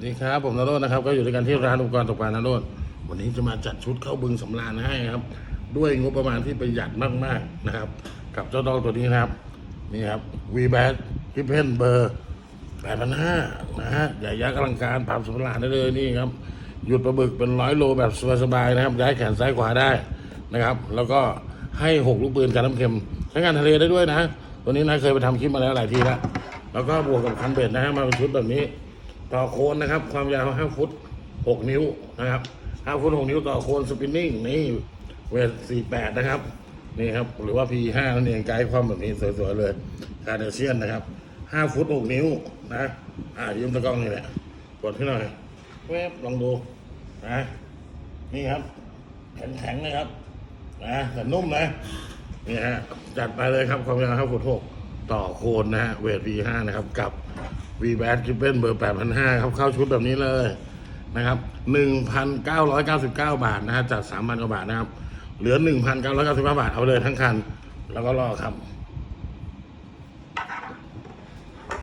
สดีครับผมนรสนะครับ ก็อยู่ด้วยกันที่ร้านอุปกรณ์ตกปลานรสวันนี้จะมาจัดชุดเข้าบึงสำราญให้ครับ ด้วยงบประมาณที่ประหยัดมากๆนะครับ กับเจ้าดอกตัวนี้นะครับนี่ครับวีแบดกิเพนเบอร์แปดพันห้านะฮะใหญ่ยักษ์อลังการปรับสำราญได้เลยนี่ครับหยุดปลาบึกเป็นร้อยโลแบบสบายๆนะครับย้ายแขนซ้ายขวาได้นะครับ แล้วก็ให้หกลูกปืนกันน้ำเค็มใช้งานทะเลได้ด้วยนะตัวนี้นะเคยไปทำคลิปมาแล้วหลายทีแล้วแล้วก็บวกกับคันเบ็ดนะฮะมาเป็นชุดแบบนี้ ต่อโคนนะครับ ความยาว5ฟุต6นิ้วนะครับ5ฟุต6นิ้วต่อโคนสปินนิ่งนี่เวท48นะครับนี่ครับหรือว่า P5 นั่นเองไกด์ความแบบนี้สวยๆเลยคาร์เดเชียนนะครับ5ฟุต6นิ้วนะอ่ายืมตะกล้องนี่แหละกดขึ้นหน่อยแวบลองดูนะนี่ครับแข็งๆนะครับนะแต่นุ่มนะนี่ฮะจัดไปเลยครับความยาว5ฟุต6 ต่อโคนนะฮะเวท V5 นะครับ กับ V b a t คิปเปิลเบอร์ 8,500 ครับเข้าชุดแบบนี้เลยนะครับ 1,999 บาทนะฮะจาก 3,000 กว่าบาทนะครับ เหลือ 1,999 บาท เอาเลยทั้งคัน แล้วก็รอครับ